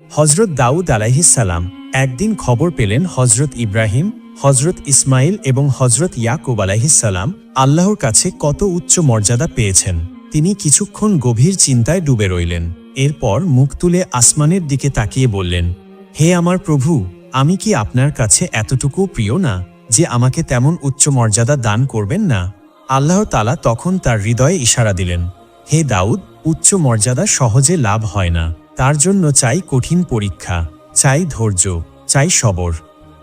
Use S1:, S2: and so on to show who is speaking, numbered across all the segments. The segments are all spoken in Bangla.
S1: হজরত দাউদ আলাইহিসাল্লাম একদিন খবর পেলেন হজরত ইব্রাহিম হজরত ইসমাইল এবং হজরত ইয়াকুব আলাইহিসাল্লাম আল্লাহর কাছে কত উচ্চ মর্যাদা পেয়েছেন। তিনি কিছুক্ষণ গভীর চিন্তায় ডুবে রইলেন। এরপর মুখ তুলে আসমানের দিকে তাকিয়ে বললেন, হে আমার প্রভু, আমি কি আপনার কাছে এতটুকু প্রিয় না, যে আমাকে তেমন উচ্চ মর্যাদা দান করবেন না? আল্লাহ তালা তখন তার হৃদয়ে ইশারা দিলেন, হে দাউদ, উচ্চ মর্যাদা সহজে লাভ হয় না। তার জন্য চাই কঠিন পরীক্ষা, চাই ধৈর্য, চাই সবর।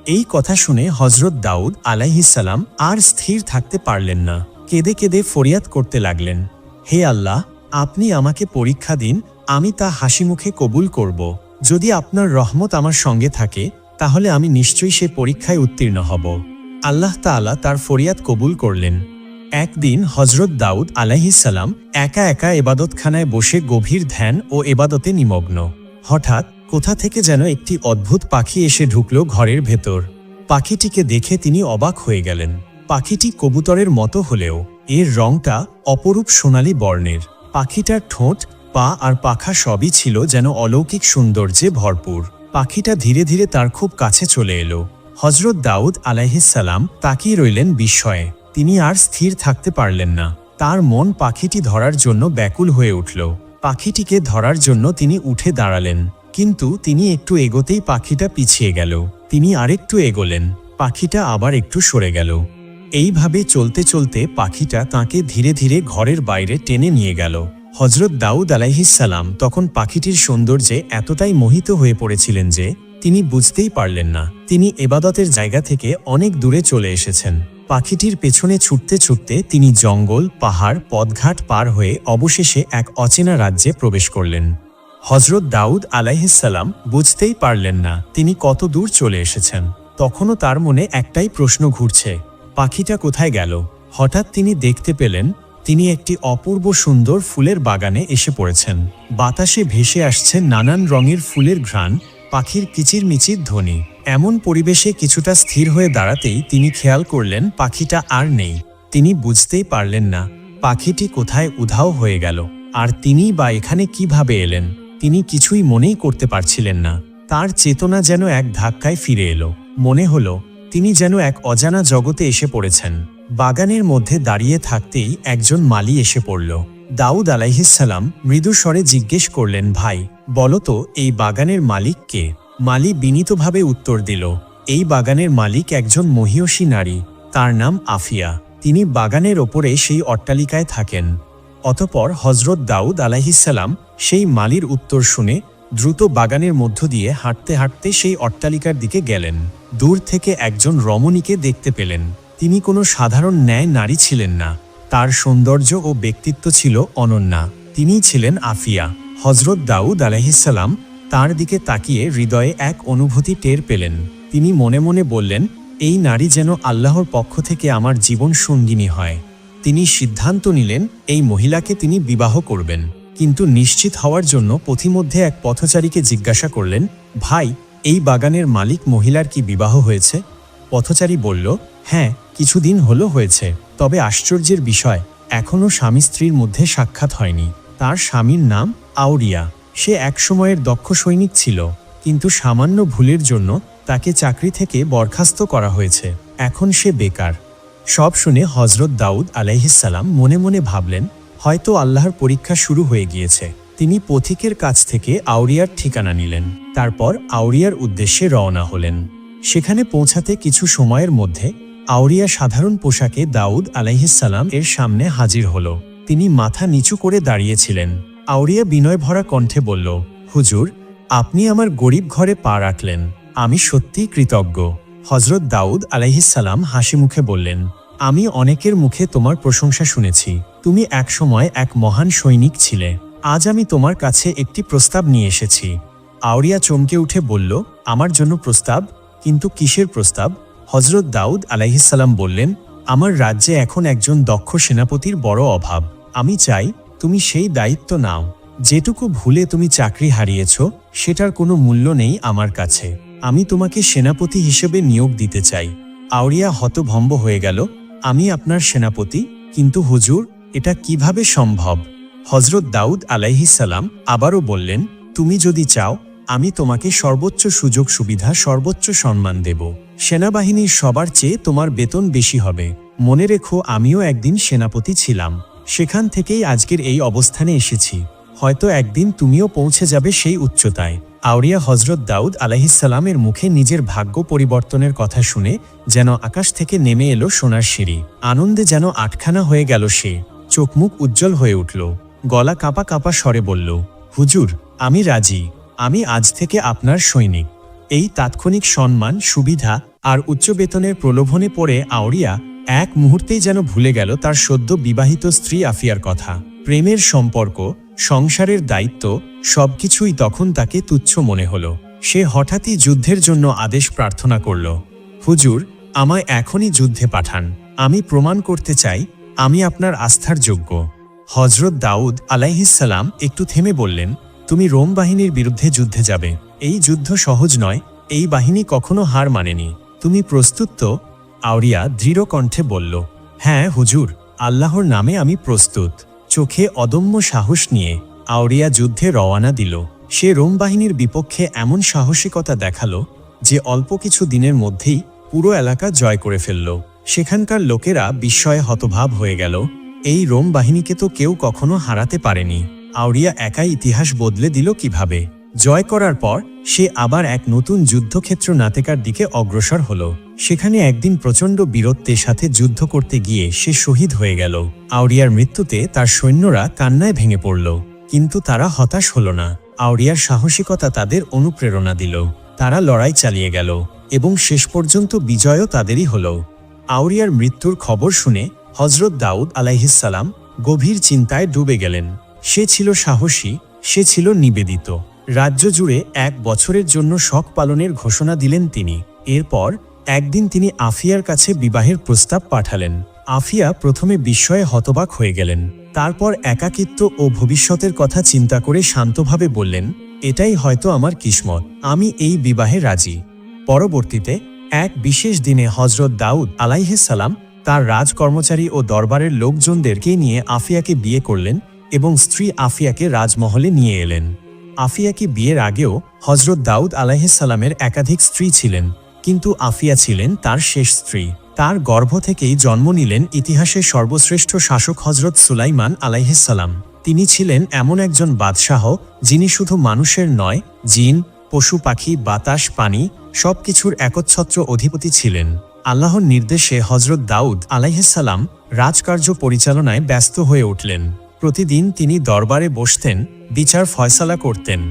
S1: এই কথা শুনে হজরত দাউদ আলাইহিসাল্লাম আর স্থির থাকতে পারলেন না। কেঁদে কেঁদে ফরিয়াদ করতে লাগলেন। হে আল্লাহ, আপনি আমাকে পরীক্ষা দিন, আমি তা হাসি মুখে কবুল করব। যদি আপনার রহমত আমার সঙ্গে থাকে, তাহলে আমি নিশ্চয়ই সে পরীক্ষায় উত্তীর্ণ হব। আল্লাহ তাআলা তার ফরিয়াদ কবুল করলেন। একদিন হজরত দাউদ আলাইহিসাল্লাম একা একা এবাদতখানায় বসে গভীর ধ্যান ও এবাদতে নিমগ্ন। হঠাৎ কোথা থেকে যেন একটি অদ্ভুত পাখি এসে ঢুকল ঘরের ভেতর। পাখিটিকে দেখে তিনি অবাক হয়ে গেলেন। পাখিটি কবুতরের মতো হলেও, এর রংটা অপরূপ সোনালী বর্ণের। পাখিটার ঠোঁট, পা আর পাখা সবই ছিল যেন অলৌকিক সৌন্দর্যে ভরপুর। পাখিটা ধীরে ধীরে তার খুব কাছে চলে এলো। হজরত দাউদ আলাইহিসাল্লাম তাকিয়ে রইলেন বিস্ময়ে। তিনি আর স্থির থাকতে পারলেন না। তার মন পাখিটি ধরার জন্য ব্যাকুল হয়ে উঠল। পাখিটিকে ধরার জন্য তিনি উঠে দাঁড়ালেন। কিন্তু তিনি একটু এগোতেই পাখিটা পিছিয়ে গেল। তিনি আরেকটু এগোলেন। পাখিটা আবার একটু সরে গেল। এইভাবে চলতে চলতে পাখিটা তাকে ধীরে ধীরে ঘরের বাইরে টেনে নিয়ে গেল। হজরত দাউদ আলাইহিসাল্লাম তখন পাখিটির সৌন্দর্যে এতটাই মোহিত হয়ে পড়েছিলেন যে তিনি বুঝতেই পারলেন না। তিনি এবাদতের জায়গা থেকে অনেক দূরে চলে এসেছেন। পাখিটির পেছনে ছুটতে ছুটতে তিনি জঙ্গল, পাহাড় পদঘাট পার হয়ে অবশেষে এক অচেনা রাজ্যে প্রবেশ করলেন। হজরত দাউদ আলাইহিসাল্লাম বুঝতেই পারলেন না তিনি কত দূর চলে এসেছেন। তখনও তার মনে একটাই প্রশ্ন ঘুরছে, পাখিটা কোথায় গেল? হঠাৎ তিনি দেখতে পেলেন, তিনি একটি অপূর্ব সুন্দর ফুলের বাগানে এসে পড়েছেন। বাতাসে ভেসে আসছে নানান রঙের ফুলের ঘ্রাণ, পাখির কিচিরমিচির ধ্বনি। এমন পরিবেশে কিছুটা স্থির হয়ে দাঁড়াতেই তিনি খেয়াল করলেন, পাখিটা আর নেই। তিনি বুঝতেই পারলেন না, পাখিটি কোথায় উধাও হয়ে গেল। আর তিনিই বা এখানে কীভাবে এলেন? তিনি কিছুই মনেই করতে পারছিলেন না। তার চেতনা যেন এক ধাক্কায় ফিরে এলো। মনে হলো, তিনি যেন এক অজানা জগতে এসে পড়েছেন। বাগানের মধ্যে দাঁড়িয়ে থাকতেই একজন মালি এসে পড়ল। দাউদ আলাইহিসাল্লাম মৃদু স্বরে জিজ্ঞেস করলেন, ভাই বলতো এই বাগানের মালিক কে? মালি বিনীতভাবে উত্তর দিল, এই বাগানের মালিক একজন মহিয়সী নারী, তার নাম আফিয়া। তিনি বাগানের ওপরে সেই অট্টালিকায় থাকেন। অতপর হজরত দাউদ আলাইহিসাল্লাম সেই মালির উত্তর শুনে দ্রুত বাগানের মধ্য দিয়ে হাঁটতে হাঁটতে সেই অট্টালিকার দিকে গেলেন। দূর থেকে একজন রমণীকে দেখতে পেলেন। তিনি কোনো সাধারণ ন্যায় নারী ছিলেন না। তার সৌন্দর্য ও ব্যক্তিত্ব ছিল অনন্যা। তিনিই ছিলেন আফিয়া। হজরত দাউদ আলাইহিসাল্লাম তার দিকে তাকিয়ে হৃদয়ে এক অনুভূতি টের পেলেন। তিনি মনে মনে বললেন, এই নারী যেন আল্লাহর পক্ষ থেকে আমার জীবন সঙ্গিনী হয়। তিনি সিদ্ধান্ত নিলেন, এই মহিলাকে তিনি বিবাহ করবেন। কিন্তু নিশ্চিত হওয়ার জন্য পথিমধ্যে এক পথচারীকে জিজ্ঞাসা করলেন, ভাই, এই বাগানের মালিক মহিলার কি বিবাহ হয়েছে? পথচারী বলল হ্যাঁ কিছুদিন হলো হয়েছে। তবে আশ্চর্যের বিষয় এখনও স্বামী স্ত্রীর মধ্যে সাক্ষাৎ হয়নি। তার স্বামীর নাম আউরিয়া। সে একসময়ের দক্ষ সৈনিক ছিল, কিন্তু সামান্য ভুলের জন্য তাকে চাকরি থেকে বরখাস্ত করা হয়েছে। এখন সে বেকার। সব শুনে হজরত দাউদ আলাইহিসাল্লাম মনে মনে ভাবলেন, হয়তো আল্লাহর পরীক্ষা শুরু হয়ে গিয়েছে। তিনি পথিকের কাছ থেকে আউরিয়ার ঠিকানা নিলেন। তারপর আউরিয়ার উদ্দেশ্যে রওনা হলেন। সেখানে পৌঁছাতে কিছু সময়ের মধ্যে আউরিয়া সাধারণ পোশাকে দাউদ আলাইহিসাল্লাম এর সামনে হাজির হল। তিনি মাথা নিচু করে দাঁড়িয়েছিলেন। আউরিয়া বিনয় ভরা কণ্ঠে বলল, হুজুর, আপনি আমার গরিব ঘরে পা রাখলেন। আমি সত্যিই কৃতজ্ঞ। হজরত দাউদ আলাইহিসাল্লাম হাসি মুখে বললেন, আমি অনেকের মুখে তোমার প্রশংসা শুনেছি। তুমি একসময় এক মহান সৈনিক ছিলে। আজ আমি তোমার কাছে একটি প্রস্তাব নিয়ে এসেছি। আউরিয়া চমকে উঠে বলল, আমার জন্য প্রস্তাব? কিন্তু কিসের প্রস্তাব? হজরত দাউদ আলাইহিসাল্লাম বললেন, আমার রাজ্যে এখন একজন দক্ষ সেনাপতির বড় অভাব। আমি চাই তুমি সেই দায়িত্ব নাও। যেটুকু ভুলে তুমি চাকরি হারিয়েছ, সেটার কোনো মূল্য নেই আমার কাছে। আমি তোমাকে সেনাপতি হিসেবে নিয়োগ দিতে চাই। আউরিয়া হতভম্ব হয়ে গেল, আমি আপনার সেনাপতি, কিন্তু হুজুর, এটা কীভাবে সম্ভব? হজরত দাউদ আলাইহিসাল্লাম আবারও বললেন, তুমি যদি চাও, আমি তোমাকে সর্বোচ্চ সুযোগ সুবিধা, সর্বোচ্চ সম্মান দেব। সেনাবাহিনীর সবার চেয়ে তোমার বেতন বেশি হবে। মনে রেখো, আমিও একদিন সেনাপতি ছিলাম। সেখান থেকেই আজকের এই অবস্থানে এসেছি। হয়তো একদিন তুমিও পৌঁছে যাবে সেই উচ্চতায়। আউরিয়া হজরত দাউদ আলাহিসাল্লামের মুখে নিজের ভাগ্য পরিবর্তনের কথা শুনে যেন আকাশ থেকে নেমে এলো সোনার সিঁড়ি। আনন্দে যেন আটখানা হয়ে গেল সে। চোখমুখ উজ্জ্বল হয়ে উঠল। গলা কাঁপা কাঁপা স্বরে বলল, হুজুর, আমি রাজি। আমি আজ থেকে আপনার সৈনিক। এই তাৎক্ষণিক সম্মান, সুবিধা আর উচ্চ বেতনের প্রলোভনে পড়ে আউরিয়া এক মুহূর্তেই যেন ভুলে গেল তার সদ্য বিবাহিত স্ত্রী আফিয়ার কথা। প্রেমের সম্পর্ক, সংসারের দায়িত্ব, সবকিছুই তখন তাকে তুচ্ছ মনে হলো। সে হঠাৎই যুদ্ধের জন্য আদেশ প্রার্থনা করল। হুজুর, আমায় এখনই যুদ্ধে পাঠান। আমি প্রমাণ করতে চাই, আমি আপনার আস্থার যোগ্য। হজরত দাউদ আলাইহিসাল্লাম একটু থেমে বললেন, তুমি রোম বাহিনীর বিরুদ্ধে যুদ্ধে যাবে। এই যুদ্ধ সহজ নয়, এই বাহিনী কখনো হার মানেনি। তুমি প্রস্তুত তো? আউরিয়া দৃঢ় কণ্ঠে বলল হ্যাঁ হুজুর, আল্লাহর নামে আমি প্রস্তুত। চোখে অদম্য সাহস নিয়ে আউরিয়া যুদ্ধে রওয়ানা দিল। সে রোম বাহিনীর বিপক্ষে এমন সাহসিকতা দেখাল যে অল্প কিছু দিনের মধ্যেই পুরো এলাকা জয় করে ফেলল। সেখানকার লোকেরা বিস্ময়ে হতভাব হয়ে গেল। এই রোম বাহিনীকে তো কেউ কখনো হারাতে পারেনি। আউরিয়া একাই ইতিহাস বদলে দিল কীভাবে? জয় করার পর সে আবার এক নতুন যুদ্ধক্ষেত্র নাতেকার দিকে অগ্রসর হল। সেখানে একদিন প্রচণ্ড বীরত্বের সাথে যুদ্ধ করতে গিয়ে সে শহীদ হয়ে গেল। আউরিয়ার মৃত্যুতে তার সৈন্যরা কান্নায় ভেঙে পড়ল। কিন্তু তারা হতাশ হল না। আউরিয়ার সাহসিকতা তাদের অনুপ্রেরণা দিল। তারা লড়াই চালিয়ে গেল এবং শেষ পর্যন্ত বিজয়ও তাদেরই হল। আউরিয়ার মৃত্যুর খবর শুনে হজরত দাউদ আলাইহিসাল্লাম গভীর চিন্তায় ডুবে গেলেন। সে ছিল সাহসী, সে ছিল নিবেদিত। রাজ্য জুড়ে এক বছরের জন্য শখ পালনের ঘোষণা দিলেন তিনি। এরপর একদিন তিনি আফিয়ার কাছে বিবাহের প্রস্তাব পাঠালেন। আফিয়া প্রথমে বিস্ময়ে হতবাক হয়ে গেলেন। তারপর একাকিত্ব ও ভবিষ্যতের কথা চিন্তা করে শান্তভাবে বললেন, এটাই হয়তো আমার কিসমত। আমি এই বিবাহে রাজি। পরবর্তীতে এক বিশেষ দিনে হজরত দাউদ সালাম তার রাজকর্মচারী ও দরবারের লোকজনদেরকে নিয়ে আফিয়াকে বিয়ে করলেন এবং স্ত্রী আফিয়াকে রাজমহলে নিয়ে এলেন। আফিয়াকে বিয়ের আগেও হজরত দাউদ আলাইহিসাল্লামের একাধিক স্ত্রী ছিলেন। কিন্তু আফিয়া ছিলেন তার শেষ স্ত্রী। তার গর্ভ থেকেই জন্ম নিলেন ইতিহাসের সর্বশ্রেষ্ঠ শাসক হজরত সুলাইমান আলাইহিসাল্লাম তিনি ছিলেন এমন একজন বাদশাহ যিনি শুধু মানুষের নয়, জিন, পশু পাখি, বাতাস, পানি, সবকিছুর একচ্ছত্র অধিপতি ছিলেন। আল্লাহর নির্দেশে হজরত দাউদ আলাইহিসাল্লাম রাজকার্য পরিচালনায় ব্যস্ত হয়ে উঠলেন। প্রতিদিন তিনি দরবারে বসতেন, বিচার ফয়সালা করতেন।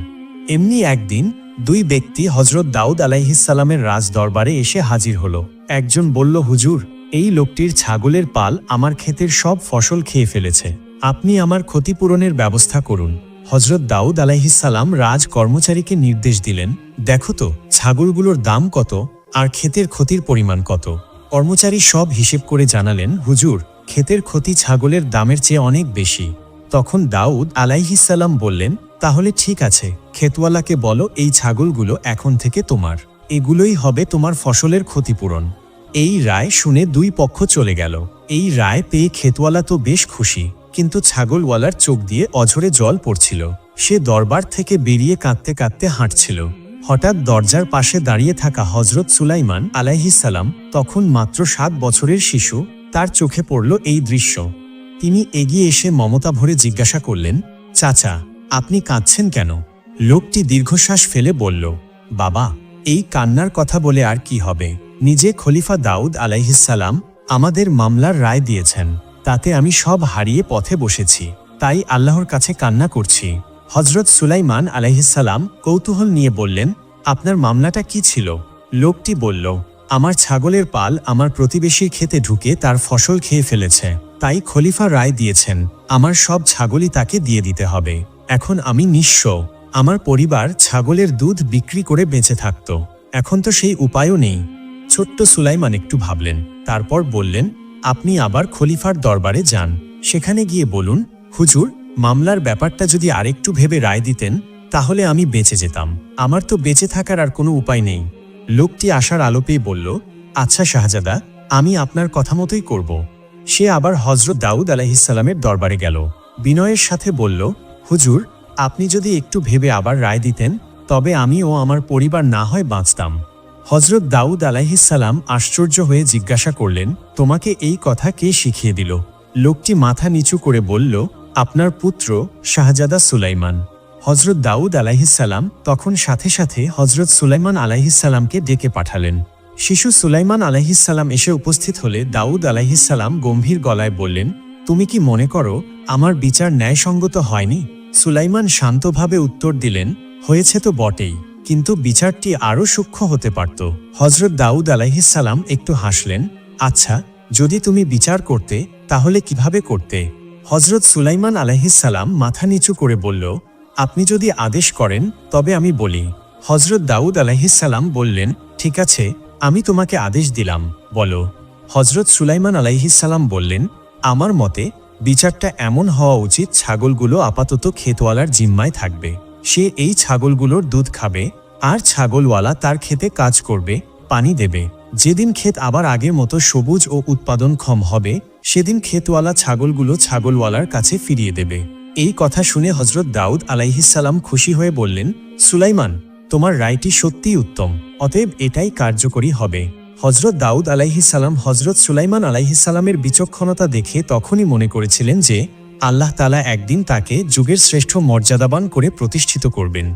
S1: এমনি একদিন দুই ব্যক্তি হজরত দাউদ আলাইহিসাল্লামের রাজ দরবারে এসে হাজির হলো। একজন বলল, হুজুর, এই লোকটির ছাগলের পাল আমার ক্ষেতের সব ফসল খেয়ে ফেলেছে। আপনি আমার ক্ষতিপূরণের ব্যবস্থা করুন। হজরত দাউদ আলাইহিসাল্লাম রাজ কর্মচারীকে নির্দেশ দিলেন, দেখো তো, ছাগলগুলোর দাম কত আর ক্ষেতের ক্ষতির পরিমাণ কত? কর্মচারী সব হিসেব করে জানালেন, হুজুর, ক্ষেতের ক্ষতি ছাগলের দামের চেয়ে অনেক বেশি। তখন দাউদ আলাইহিসাল্লাম বললেন তাহলে ঠিক আছে ক্ষেতওয়ালাকে বলো এই ছাগলগুলো এখন থেকে তোমার। এগুলোই হবে তোমার ফসলের ক্ষতিপূরণ। এই রায় শুনে দুই পক্ষ চলে গেল। এই রায় পেয়ে ক্ষেতওয়ালা তো বেশ খুশি, কিন্তু ছাগলওয়ালার চোখ দিয়ে অঝরে জল পড়ছিল। সে দরবার থেকে বেরিয়ে কাঁদতে কাঁদতে হাঁটছিল। হঠাৎ দরজার পাশে দাঁড়িয়ে থাকা হজরত সুলাইমান আলাইহিসাল্লাম তখন মাত্র সাত বছরের শিশু, তার চোখে পড়ল এই দৃশ্য। তিনি এগিয়ে এসে মমতা ভরে জিজ্ঞাসা করলেন, চাচা আপনি কাঁদছেন কেন? লোকটি দীর্ঘশ্বাস ফেলে বলল, বাবা, এই কান্নার কথা বলে আর কি হবে? নিজে খলিফা দাউদ আলাইহিসাল্লাম আমাদের মামলার রায় দিয়েছেন। তাতে আমি সব হারিয়ে পথে বসেছি। তাই আল্লাহর কাছে কান্না করছি। হজরত সুলাইমান আলাইহিসাল্লাম কৌতূহল নিয়ে বললেন, আপনার মামলাটা কি ছিল? লোকটি বলল, আমার ছাগলের পাল আমার প্রতিবেশীর খেতে ঢুকে তার ফসল খেয়ে ফেলেছে। তাই খলিফা রায় দিয়েছেন। আমার সব ছাগলই তাকে দিয়ে দিতে হবে। এখন আমি নিঃস্ব। আমার পরিবার ছাগলের দুধ বিক্রি করে বেঁচে থাকত। এখন তো সেই উপায়ও নেই। ছোট্ট সুলাইমান একটু ভাবলেন, তারপর বললেন, আপনি আবার খলিফার দরবারে যান। সেখানে গিয়ে বলুন, হুজুর, মামলার ব্যাপারটা যদি আরেকটু ভেবে রায় দিতেন, তাহলে আমি বেঁচে যেতাম। আমার তো বেঁচে থাকার আর কোনো উপায় নেই। লোকটি আশার আলো পেয়ে বলল আচ্ছা শাহজাদা, আমি আপনার কথা মতোই করব। সে আবার হজরত দাউদ আলাহিসাল্লামের দরবারে গেল। বিনয়ের সাথে বলল হুজুর, আপনি যদি একটু ভেবে আবার রায় দিতেন, তবে আমি ও আমার পরিবার না হয় বাঁচতাম। হজরত দাউদ আলাইহিসাল্লাম আশ্চর্য হয়ে জিজ্ঞাসা করলেন, তোমাকে এই কথা কে শিখিয়ে দিল? লোকটি মাথা নিচু করে বলল, আপনার পুত্র শাহজাদা সুলাইমান। হজরত দাউদ আলাইহিসাল্লাম তখন সাথে সাথে হজরত সুলাইমান আলাইহিসাল্লামকে ডেকে পাঠালেন। শিশু সুলাইমান আলাইহিসাল্লাম এসে উপস্থিত হলে দাউদ আলাইহিসাল্লাম গম্ভীর গলায় বললেন তুমি কি মনে করো আমার বিচার ন্যায়সঙ্গত হয়নি? সুলাইমান শান্তভাবে উত্তর দিলেন, হয়েছে তো বটেই, কিন্তু বিচারটি আরও সূক্ষ্ম হতে পারত। হজরত দাউদ আলাইহিসাল্লাম একটু হাসলেন আচ্ছা যদি তুমি বিচার করতে, তাহলে কীভাবে করতে? হজরত সুলাইমান আলাইহিসাল্লাম মাথা নিচু করে বলল, আপনি যদি আদেশ করেন, তবে আমি বলি। হজরত দাউদ আলাইহিসাল্লাম বললেন, ঠিক আছে, আমি তোমাকে আদেশ দিলাম, বলো। হজরত সুলাইমান আলাইহিসাল্লাম বললেন আমার মতে, বিচারটা এমন হওয়া উচিত ছাগলগুলো আপাতত ক্ষেতওয়ালার জিম্মায় থাকবে। সে এই ছাগলগুলোর দুধ খাবে, আর ছাগলওয়ালা তার ক্ষেতে কাজ করবে, পানি দেবে। যেদিন ক্ষেত আবার আগের মতো সবুজ ও উৎপাদনক্ষম হবে, সেদিন ক্ষেতওয়ালা ছাগলগুলো ছাগলওয়ালার কাছে ফিরিয়ে দেবে। এই কথা শুনে হজরত দাউদ আলাইহিসাল্লাম খুশি হয়ে বললেন, সুলাইমান, তোমার রায়টি সত্যিই উত্তম, অতএব এটাই কার্যকরী হবে। হজরত দাউদ আলাইহিসাল্লাম হজরত সুলাইমান আলাইহিসাল্লামের বিচক্ষণতা দেখে তখনই মনে করেছিলেন যে, আল্লাহ তালা একদিন তাকে যুগের শ্রেষ্ঠ মর্যাদাবান করে প্রতিষ্ঠিত করবেন।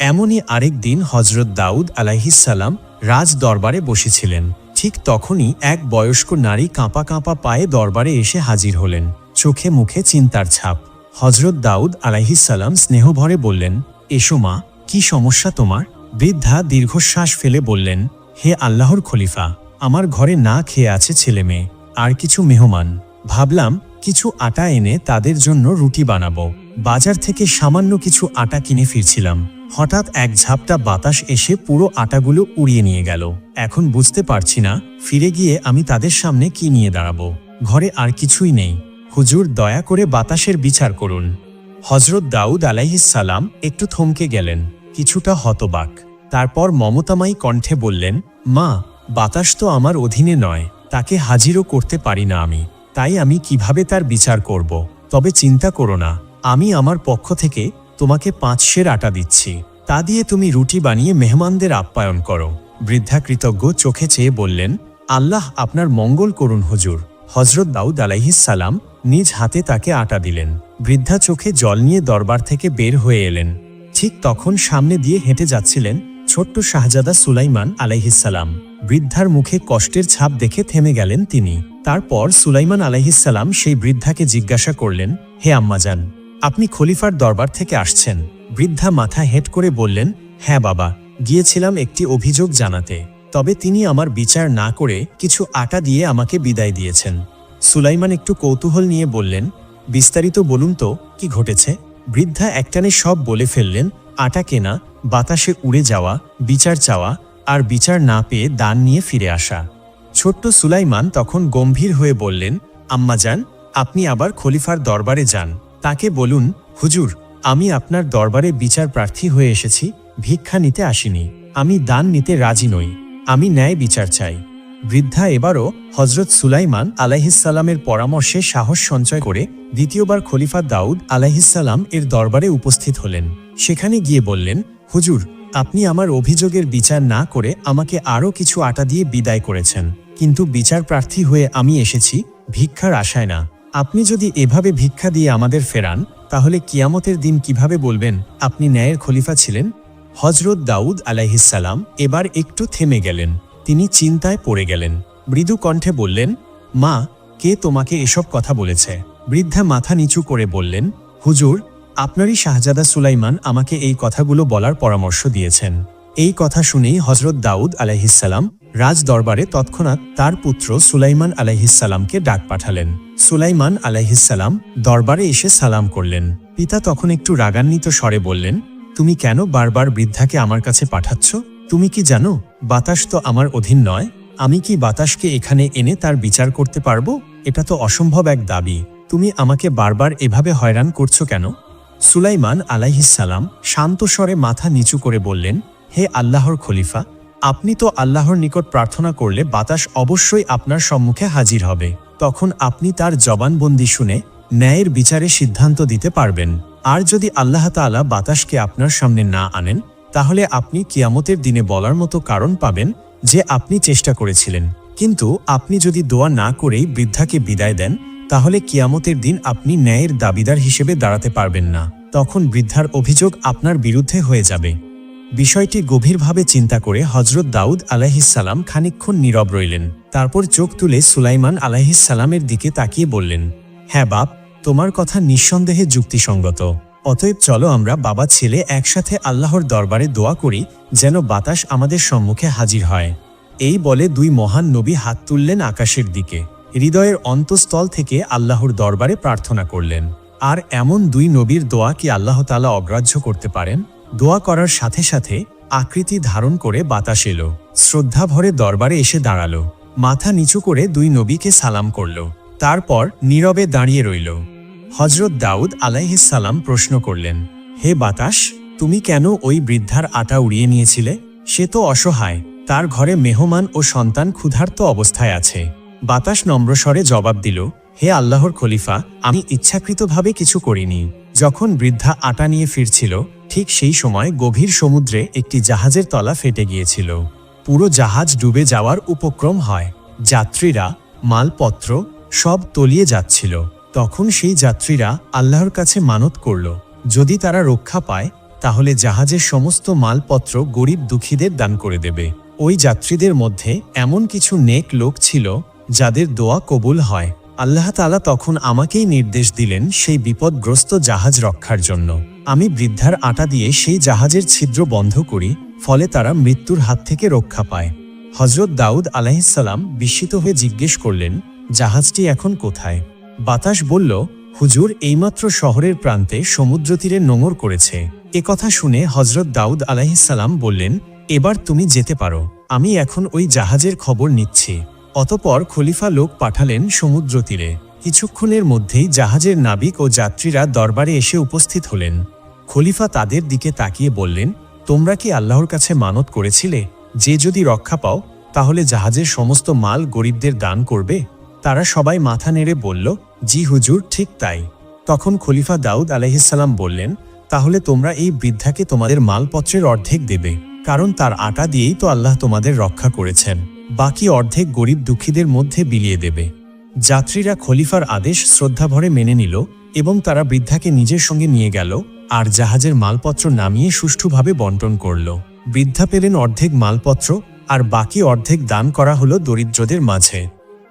S1: এমনই আরেক দিন হজরত দাউদ আলাইহিসাল্লাম রাজ দরবারে বসেছিলেন। ঠিক তখনই এক বয়স্ক নারী কাঁপা কাঁপা পায়ে দরবারে এসে হাজির হলেন। চোখে মুখে চিন্তার ছাপ। হজরত দাউদ আলাইহিসাল্লাম স্নেহভরে বললেন, এসো মা, কি সমস্যা তোমার? বৃদ্ধা দীর্ঘশ্বাস ফেলে বললেন হে আল্লাহর খলিফা, আমার ঘরে না খেয়ে আছে ছেলে মেয়ে, আর কিছু মেহমান। ভাবলাম, কিছু আটা এনে তাদের জন্য রুটি বানাবো। বাজার থেকে সামান্য কিছু আটা কিনে ফিরছিলাম। হঠাৎ এক ঝাপটা বাতাস এসে পুরো আটাগুলো উড়িয়ে নিয়ে গেল। এখন বুঝতে পারছি না, ফিরে গিয়ে আমি তাদের সামনে কি নিয়ে দাঁড়াবো। ঘরে আর কিছুই নেই। হুজুর, দয়া করে বাতাসের বিচার করুন। হজরত দাউদ আলাইহিসাল্লাম একটু থমকে গেলেন। কিছুটা হতবাক। তারপর মমতামাই কণ্ঠে বললেন, মা, বাতাস তো আমার অধীনে নয়, তাকে হাজিরও করতে পারি না আমি, তাই আমি কীভাবে তার বিচার করব? তবে চিন্তা করো না, আমি আমার পক্ষ থেকে তোমাকে পাঁচ সের আটা দিচ্ছি। তা দিয়ে তুমি রুটি বানিয়ে মেহমানদের আপ্যায়ন করো। বৃদ্ধা কৃতজ্ঞ চোখে চেয়ে বললেন, আল্লাহ আপনার মঙ্গল করুন হুজুর। হজরত দাউদ আলাইহিসাল্লাম নিজ হাতে তাকে আটা দিলেন। বৃদ্ধা চোখে জল নিয়ে দরবার থেকে বের হয়ে এলেন। ঠিক তখন সামনে দিয়ে হেঁটে যাচ্ছিলেন ছোট্ট শাহজাদা সুলাইমান আলাইহিসাল্লাম বৃদ্ধার মুখে কষ্টের ছাপ দেখে থেমে গেলেন তিনি। তারপর সুলাইমান আলাইহিসাল্লাম সেই বৃদ্ধাকে জিজ্ঞাসা করলেন, হে আম্মাজান, আপনি খলিফার দরবার থেকে আসছেন? বৃদ্ধা মাথা হেঁট করে বললেন হ্যাঁ বাবা, গিয়েছিলাম একটি অভিযোগ জানাতে। তবে তিনি আমার বিচার না করে কিছু আটা দিয়ে আমাকে বিদায় দিয়েছেন। সুলাইমান একটু কৌতূহল নিয়ে বললেন, বিস্তারিত বলুন তো, কি ঘটেছে? বৃদ্ধা একটানে সব বলে ফেললেন, আটা কেনা বাতাসে উড়ে যাওয়া, বিচার চাওয়া আর বিচার না পেয়ে দান নিয়ে ফিরে আসা। ছোট্ট সুলাইমান তখন গম্ভীর হয়ে বললেন আম্মাজান আপনি আবার খলিফার দরবারে যান। তাকে বলুন, হুজুর, আমি আপনার দরবারে বিচার প্রার্থী হয়ে এসেছি, ভিক্ষা নিতে আসিনি। আমি দান নিতে রাজি নই। আমি ন্যায় বিচার চাই। বৃদ্ধা এবারও হজরত সুলাইমান আলাইহিসাল্লামের পরামর্শে সাহস সঞ্চয় করে দ্বিতীয়বার খলিফা দাউদ আলাইহিসাল্লাম এর দরবারে উপস্থিত হলেন। সেখানে গিয়ে বললেন হুজুর, আপনি আমার অভিযোগের বিচার না করে আমাকে আরও কিছু আটা দিয়ে বিদায় করেছেন। কিন্তু বিচার প্রার্থী হয়ে আমি এসেছি, ভিক্ষার আশায় না। আপনি যদি এভাবে ভিক্ষা দিয়ে আমাদের ফেরান, তাহলে কিয়ামতের দিন কীভাবে বলবেন, আপনি ন্যায়ের খলিফা ছিলেন? হজরত দাউদ আলাইহিসাল্লাম এবার একটু থেমে গেলেন। তিনি চিন্তায় পড়ে গেলেন। মৃদু কণ্ঠে বললেন, মা, কে তোমাকে এসব কথা বলেছে? বৃদ্ধা মাথা নিচু করে বললেন, হুজুর আপনারই শাহজাদা সুলাইমান আমাকে এই কথাগুলো বলার পরামর্শ দিয়েছেন। এই কথা শুনেই হজরত দাউদ আলাইহিসাল্লাম রাজ দরবারে তৎক্ষণাৎ তার পুত্র সুলাইমান আলাইহিসাল্লামকে ডাক পাঠালেন। সুলাইমান আলাইহিসাল্লাম দরবারে এসে সালাম করলেন। পিতা তখন একটু রাগান্বিত স্বরে বললেন, তুমি কেন বারবার বৃদ্ধাকে আমার কাছে পাঠাচ্ছ? তুমি কি জানো, বাতাস তো আমার অধীন নয়। আমি কি বাতাসকে এখানে এনে তার বিচার করতে পারব? এটা তো অসম্ভব এক দাবি। তুমি আমাকে বারবার এভাবে হয়রান করছ কেন? সুলাইমান আলাইহিসাল্লাম শান্ত স্বরে মাথা নিচু করে বললেন, হে আল্লাহর খলিফা, আপনি তো আল্লাহর নিকট প্রার্থনা করলে বাতাস অবশ্যই আপনার সম্মুখে হাজির হবে। তখন আপনি তার জবানবন্দি শুনে ন্যায়ের বিচারে সিদ্ধান্ত দিতে পারবেন। আর যদি আল্লাহ তাআলা বাতাসকে আপনার সামনে না আনেন, তাহলে আপনি কিয়ামতের দিনে বলার মতো কারণ পাবেন যে আপনি চেষ্টা করেছিলেন। কিন্তু আপনি যদি দোয়া না করেই বৃদ্ধাকে বিদায় দেন তাহলে কিয়ামতের দিন আপনি ন্যায়ের দাবিদার হিসেবে দাঁড়াতে পারবেন না। তখন বৃদ্ধার অভিযোগ আপনার বিরুদ্ধে হয়ে যাবে। বিষয়টি গভীরভাবে চিন্তা করে হজরত দাউদ আলাহিসাল্লাম খানিকক্ষণ নীরব রইলেন। তারপর চোখ তুলে সুলাইমান আলাহিসাল্লামের দিকে তাকিয়ে বললেন হ্যাঁ বাপ, তোমার কথা নিঃসন্দেহে যুক্তিসঙ্গত। অতএব চলো আমরা বাবা, ছেলে একসাথে আল্লাহর দরবারে দোয়া করি যেন বাতাস আমাদের সম্মুখে হাজির হয়। এই বলে দুই মহান নবী হাত তুললেন আকাশের দিকে। হৃদয়ের অন্তঃস্থল থেকে আল্লাহর দরবারে প্রার্থনা করলেন। আর এমন দুই নবীর দোয়া কি আল্লাহ তালা অগ্রাহ্য করতে পারেন? দোয়া করার সাথে সাথে আকৃতি ধারণ করে বাতাস এলো, শ্রদ্ধা ভরে দরবারে এসে দাঁড়াল, মাথা নিচু করে দুই নবীকে সালাম করল, তারপর নীরবে দাঁড়িয়ে রইল। হজরত দাউদ আলাইহিসাল্লাম প্রশ্ন করলেন, হে বাতাস, তুমি কেন ওই বৃদ্ধার আটা উড়িয়ে নিয়েছিলে? সে তো অসহায়, তার ঘরে মেহমান ও সন্তান ক্ষুধার্ত অবস্থায় আছে। বাতাস নম্রস্বরে জবাব দিল, হে আল্লাহর খলিফা, আমি ইচ্ছাকৃতভাবে কিছু করিনি। যখন বৃদ্ধা আটা নিয়ে ফিরছিল, ঠিক সেই সময় গভীর সমুদ্রে একটি জাহাজের তলা ফেটে গিয়েছিল। পুরো জাহাজ ডুবে যাওয়ার উপক্রম হয়। যাত্রীরা, মালপত্র, সব তলিয়ে যাচ্ছিল। তখন সেই যাত্রীরা আল্লাহর কাছে মানত করল, যদি তারা রক্ষা পায়, তাহলে জাহাজের সমস্ত মালপত্র গরিব দুঃখীদের দান করে দেবে। ওই যাত্রীদের মধ্যে এমন কিছু নেক লোক ছিল যাদের দোয়া কবুল হয়। আল্লাহ তালা তখন আমাকেই নির্দেশ দিলেন সেই বিপদগ্রস্ত জাহাজ রক্ষার জন্য। আমি বৃদ্ধার আটা দিয়ে সেই জাহাজের ছিদ্র বন্ধ করি, ফলে তারা মৃত্যুর হাত থেকে রক্ষা পায়। হজরত দাউদ আলাহিসাল্লাম বিস্মিত হয়ে জিজ্ঞেস করলেন, জাহাজটি এখন কোথায়? বাতাস বলল, হুজুর, এইমাত্র শহরের প্রান্তে সমুদ্র তীরে নোঙর করেছে। এ কথা শুনে হজরত দাউদ আলাহিসাল্লাম বললেন, এবার তুমি যেতে পারো। আমি এখন ওই জাহাজের খবর নিচ্ছি। অতপর খলিফা লোক পাঠালেন সমুদ্র তীরে। কিছুক্ষণের মধ্যেই জাহাজের নাবিক ও যাত্রীরা দরবারে এসে উপস্থিত হলেন। খলিফা তাদের দিকে তাকিয়ে বললেন, তোমরা কি আল্লাহর কাছে মানত করেছিলে? যে যদি রক্ষা পাও, তাহলে জাহাজের সমস্ত মাল গরিবদের দান করবে? তারা সবাই মাথা নেড়ে বলল, জি হুজুর, ঠিক তাই। তখন খলিফা দাউদ আলাইহিসাল্লাম বললেন, তাহলে তোমরা এই বৃদ্ধাকে তোমাদের মালপত্রের অর্ধেক দেবে, কারণ তার আটা দিয়েই তো আল্লাহ তোমাদের রক্ষা করেছেন। বাকি অর্ধেক গরিব দুঃখীদের মধ্যে বিলিয়ে দেবে। যাত্রীরা খলিফার আদেশ শ্রদ্ধাভরে মেনে নিল এবং তারা বৃদ্ধাকে নিজের সঙ্গে নিয়ে গেল আর জাহাজের মালপত্র নামিয়ে সুষ্ঠুভাবে বন্টন করল। বৃদ্ধা পেলেন অর্ধেক মালপত্র আর বাকি অর্ধেক দান করা হলো দরিদ্রদের মাঝে।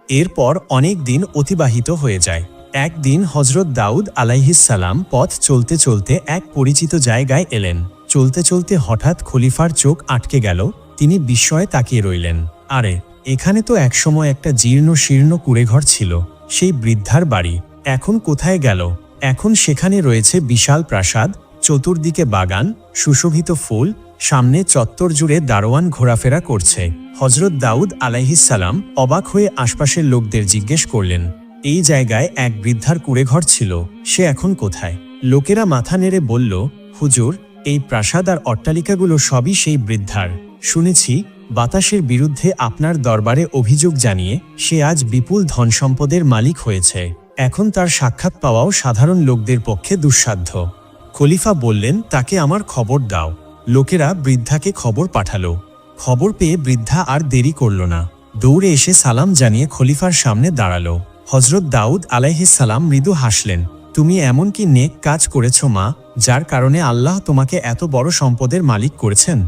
S1: এরপর অনেক দিন অতিবাহিত হয়ে যায়। একদিন হজরত দাউদ আলাইহিসাল্লাম পথ চলতে চলতে এক পরিচিত জায়গায় এলেন। চলতে চলতে হঠাৎ খলিফার চোখ আটকে গেল, তিনি বিস্ময়ে তাকিয়ে রইলেন। আরে, এখানে তো একসময় একটা জীর্ণ শীর্ণ কুড়েঘর ছিল, সেই বৃদ্ধার বাড়ি। এখন কোথায় গেল? এখন সেখানে রয়েছে বিশাল প্রাসাদ, চতুর্দিকে বাগান, সুশোভিত ফুল, সামনে চত্বর জুড়ে দারোয়ান ঘোরাফেরা করছে। হজরত দাউদ আলাইহিসাল্লাম অবাক হয়ে আশপাশের লোকদের জিজ্ঞেস করলেন, এই জায়গায় এক বৃদ্ধার কুড়েঘর ছিল, সে এখন কোথায়? লোকেরা মাথা নেড়ে বলল, হুজুর, এই প্রাসাদ আর অট্টালিকাগুলো সবই সেই বৃদ্ধার। শুনেছি বাতাসের বিরুদ্ধে আপনার দরবারে অভিযোগ জানিয়ে সে আজ বিপুল ধন সম্পদের মালিক হয়েছে। এখন তার সাক্ষাৎ পাওয়াও সাধারণ লোকদের পক্ষে দুঃসাধ্য। খলিফা বললেন, তাকে আমার খবর দাও। লোকেরা বৃদ্ধাকে খবর পাঠালো। খবর পেয়ে বৃদ্ধা আর দেরি করল না। দৌড়ে এসে সালাম জানিয়ে খলিফার সামনে দাঁড়াল। হজরত দাউদ সালাম মৃদু হাসলেন, তুমি এমন কি নেক কাজ করেছ মা, যার কারণে আল্লাহ তোমাকে এত বড় সম্পদের মালিক করেছেন?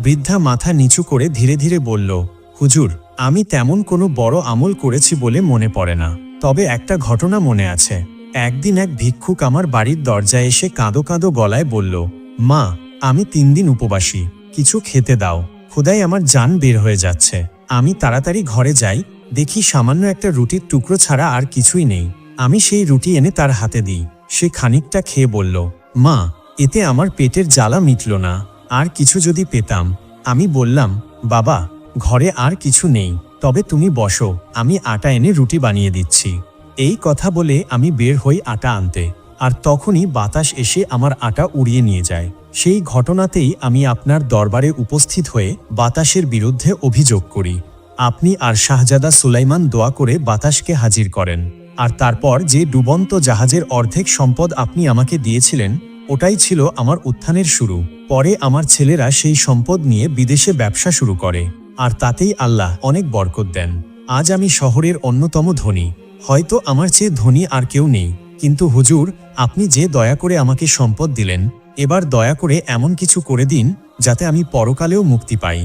S1: বৃদ্ধা মাথা নিচু করে ধীরে ধীরে বলল, হুজুর, আমি তেমন কোনো বড় আমল করেছি বলে মনে পড়ে না। তবে একটা ঘটনা মনে আছে। একদিন এক ভিক্ষুক আমার বাড়ির দরজায় এসে কাঁদো কাঁদো গলায় বলল, মা, আমি তিন দিন উপবাসী, কিছু খেতে দাও। খোদাই আমার জান বের হয়ে যাচ্ছে। আমি তাড়াতাড়ি ঘরে যাই, দেখি সামান্য একটা রুটির টুকরো ছাড়া আর কিছুই নেই। আমি সেই রুটি এনে তার হাতে দিই। সে খানিকটা খেয়ে বলল, মা, এতে আমার পেটের জ্বালা মিটল না। আর কিছু যদি পেতাম। আমি বললাম, বাবা, ঘরে আর কিছু নেই, তবে তুমি বসো, আমি আটা এনে রুটি বানিয়ে দিচ্ছি। এই কথা বলে আমি বের হই আটা আনতে, আর তখনই বাতাস এসে আমার আটা উড়িয়ে নিয়ে যায়। সেই ঘটনাতেই আমি আপনার দরবারে উপস্থিত হয়ে বাতাসের বিরুদ্ধে অভিযোগ করি। আপনি আর শাহজাদা সুলাইমান দোয়া করে বাতাসকে হাজির করেন। আর তারপর যে ডুবন্ত জাহাজের অর্ধেক সম্পদ আপনি আমাকে দিয়েছিলেন ওটাই ছিল আমার উত্থানের শুরু। পরে আমার ছেলেরা সেই সম্পদ নিয়ে বিদেশে ব্যবসা শুরু করে, আর তাতেই আল্লাহ অনেক বরকত দেন। আজ আমি শহরের অন্যতম ধনী। হয়তো আমার চেয়ে ধনী আর কেউ নেই, কিন্তু হুজুর, আপনি যে দয়া করে আমাকে সম্পদ দিলেন, এবার দয়া করে এমন কিছু করে দিন, যাতে আমি পরকালেও মুক্তি পাই।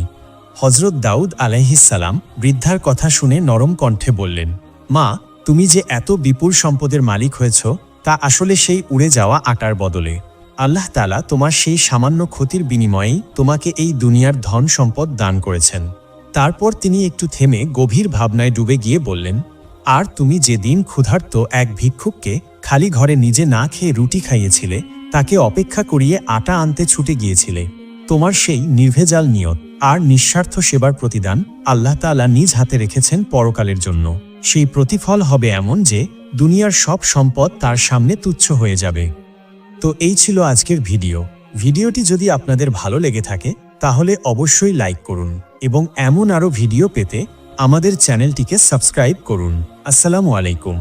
S1: হজরত দাউদ আলাইহিসাল্লাম বৃদ্ধার কথা শুনে নরম কণ্ঠে বললেন, মা, তুমি যে এত বিপুল সম্পদের মালিক হয়েছ, তা আসলে সেই উড়ে যাওয়া আটার বদলে। আল্লাহ তালা তোমার সেই সামান্য ক্ষতির বিনিময়েই তোমাকে এই দুনিয়ার ধন সম্পদ দান করেছেন। তারপর তিনি একটু থেমে গভীর ভাবনায় ডুবে গিয়ে বললেন, আর তুমি যেদিন ক্ষুধার্ত এক ভিক্ষুককে খালি ঘরে নিজে না খেয়ে রুটি খাইয়েছিলে, তাকে অপেক্ষা করিয়ে আটা আনতে ছুটে গিয়েছিলে। তোমার সেই নির্ভেজাল নিয়ত আর নিঃস্বার্থ সেবার প্রতিদান আল্লাহ তাআলা নিজ হাতে রেখেছেন পরকালের জন্য। সেই প্রতিফল হবে এমন যে দুনিয়ার সব সম্পদ তার সামনে তুচ্ছ হয়ে যাবে। তো এই ছিল আজকের ভিডিও। ভিডিওটি যদি আপনাদের ভালো লেগে থাকে, তাহলে অবশ্যই লাইক করুন এবং এমন আরও ভিডিও পেতে আমাদের চ্যানেলটিকে সাবস্ক্রাইব করুন। আসসালামু আলাইকুম।